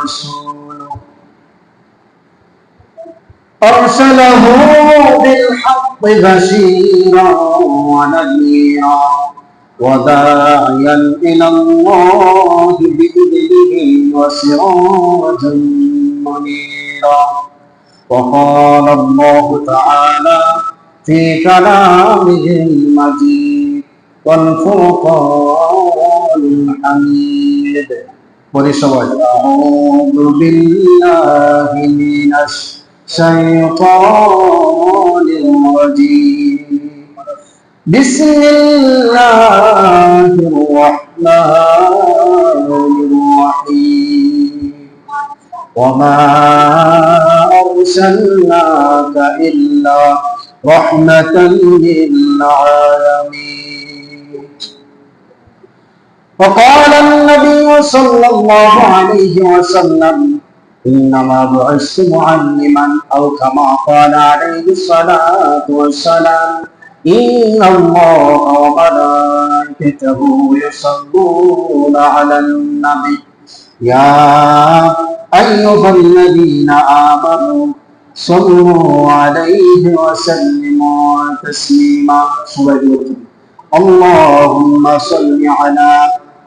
ورسوله أرسله بالحق بشيرا ونذيرا وداعيا إلى الله بإذنه وسراجا منيرا. وقال الله تعالى في كلامه المجيد والفرقان الحميد. পরিসবাই আউযু বিল্লাহি মিনাশ শাইতানির রাজীম। বিসমিল্লাহির রাহমানির وقال النبي صلى الله عليه وسلم إنما بعثت معلما أو كما قال عليه الصلاة والسلام إن الله وملائكته يصلون على النبي. يا أيها الذين آمنوا صلوا عليه وسلموا تسليما. اللهم صل على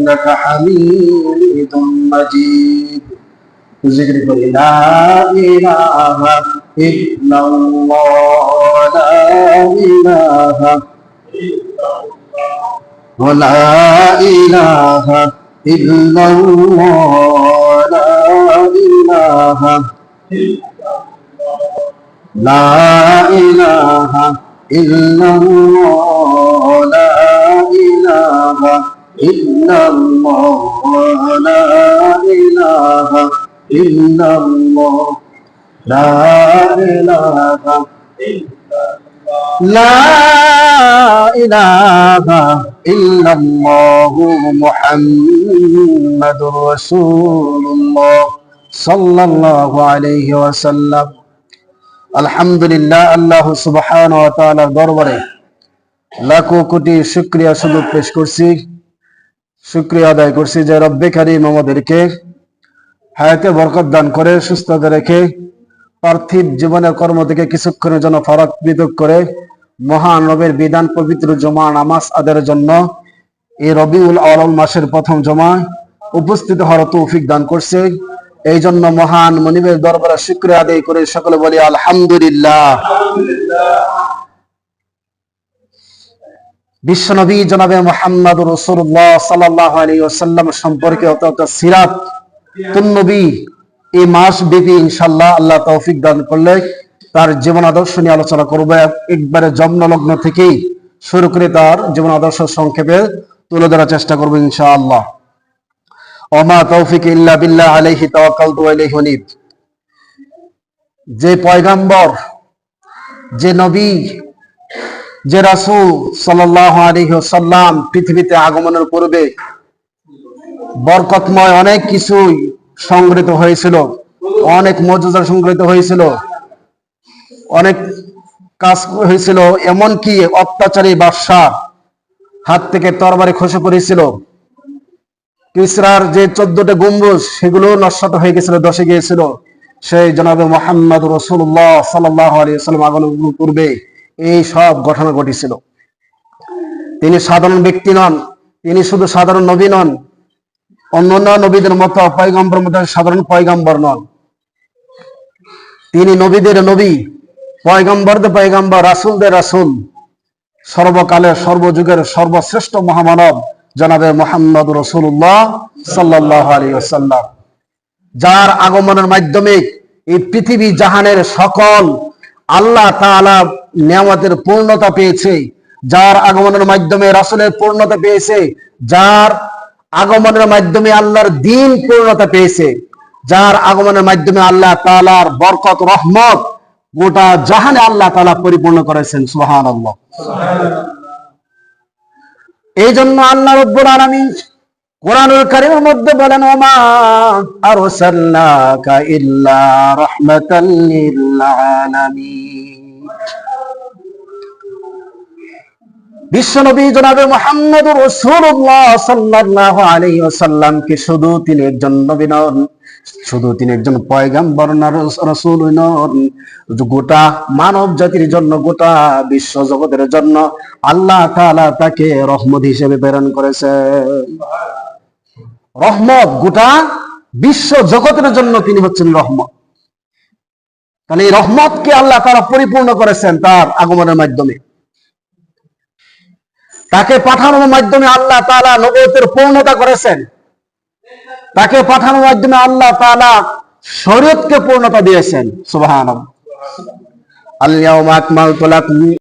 إنك حميد مجيد ذكر لا إله إلا الله لا إله ولا إله إلا الله لا إله لا إله إلا الله لا إله إلا ইল্লাল্লাহ লা ইলাহা আল্লাহ সুবহান ওয়া দরবারে লাখো কোটি শুক্রিয়া সুযোগ পেশ করছি। শুকরিয়া আদায় করছি যে রব্বে কারিম আমাদেরকে হায়াতে বরকত দান করে, সুস্থতা রেখে পার্থিব জীবনের কর্ম থেকে কিছুক্ষণের জন্য ফারাক পৃথক করে মহান রবের বিধান পবিত্র জমা নামাজ আদায়ের জন্য এই রবিউল আলম মাসের প্রথম জমায় উপস্থিত হওয়ার তৌফিক দান করছে। এই জন্য মহান মনিবের দরবারে শুক্রিয়া আদায় করে সকলে বলি, আলহামদুলিল্লাহ। বিশ্বনবী জনাবে মোহাম্মদ রসুল্লাহ সাল্লাহ আলী ওসাল্লাম সম্পর্কে অত সিরাত, তুন্নবী। এই মাস ব্যাপী ইনশাল্লাহ আল্লাহ তৌফিক দান করলে তার জীবন আদর্শ নিয়ে আলোচনা করব। একবারে জন্মলগ্ন থেকেই শুরু করে তার জীবন আদর্শ সংক্ষেপে তুলে ধরার চেষ্টা করব ইনশাআল্লাহ। অমা তৌফিক ইল্লা বিল্লাহ আলাইহি তাওয়াক্কালতু আলাইহি যে পয়গাম্বর, যে নবী যে রাসূল সাল্লাল্লাহু আলাইহি ওয়াসাল্লাম পৃথিবীতে আগমনের পূর্বে বরকতময় অনেক কিছুই সংগৃহীত হয়েছিল, অনেক মজুজা সংগৃহীত হয়েছিল, অনেক কাজ হয়েছিল, এমনকি অত্যাচারী বাদশাহ হাত থেকে তরবারি খসে পড়েছিল। কিসরার যে চোদ্দটা গম্বুজ, সেগুলো নষ্ট হয়ে গেছিল দশে গিয়েছিল। সেই জনাবে মোহাম্মদ রসুল্লাহ সাল্লাহ আলিয়াল্লাম আগমনের পূর্বে এই সব ঘটনা ঘটেছিল। তিনি সাধারণ ব্যক্তি নন, তিনি শুধু সাধারণ নবী নন, অন্যান্য নবীদের মতো পয়গম্বর মতো সাধারণ পয়গম্বর নন। তিনি নবীদের নবী, পয়গম্বরদের পয়গম্বর, রাসুলদের রাসুল সর্বকালের সর্বযুগের সর্বশ্রেষ্ঠ মহামানব, জনাবে মোহাম্মদ রসুল্লাহ সাল্লাহ আলী আসাল্লাম যার আগমনের মাধ্যমে এই পৃথিবী জাহানের সকল আল্লাহ তাআলা নিয়ামতের পূর্ণতা পেয়েছে যার আগমনের মাধ্যমে রাসূলের পূর্ণতা পেয়েছে যার আগমনের মাধ্যমে আল্লাহর দিন পূর্ণতা পেয়েছে যার আগমনের মাধ্যমে আল্লাহ তাআলার বরকত রহমত গোটা জাহানে আল্লাহ তাআলা পরিপূর্ণ করেছেন সুবহানাল্লাহ। এই জন্য আল্লাহ রব্বুল আলামিন কোরআনুল কারীমের মধ্যে বলেন, ওমা ইল্লা রাহমাতাল লিল বিশ্বনবী জনাবে সাল্লাল্লাহু আলাইহি ওয়াসাল্লামকে শুধু তিনি একজন নবী নন? শুধু তিনি একজন পয়গাম্বর না নন? গোটা মানব জাতির জন্য, গোটা বিশ্ব জগতের জন্য আল্লাহ তাআলা তাকে রহমত হিসেবে প্রেরণ করেছেন। রহমত গোটা বিশ্ব জগতের জন্য তিনি হচ্ছেন রহমত। তাহলে এই রহমতকে আল্লাহ তারা পরিপূর্ণ করেছেন তার আগমনের মাধ্যমে। তাকে পাঠানোর মাধ্যমে আল্লাহ তাআলা নবতের পূর্ণতা করেছেন। তাকে পাঠানোর মাধ্যমে আল্লাহ তাআলা শরীয়তকে পূর্ণতা দিয়েছেন। সুবহানাল্লাহ। আল ইয়াউমা আকমালতু লাকুম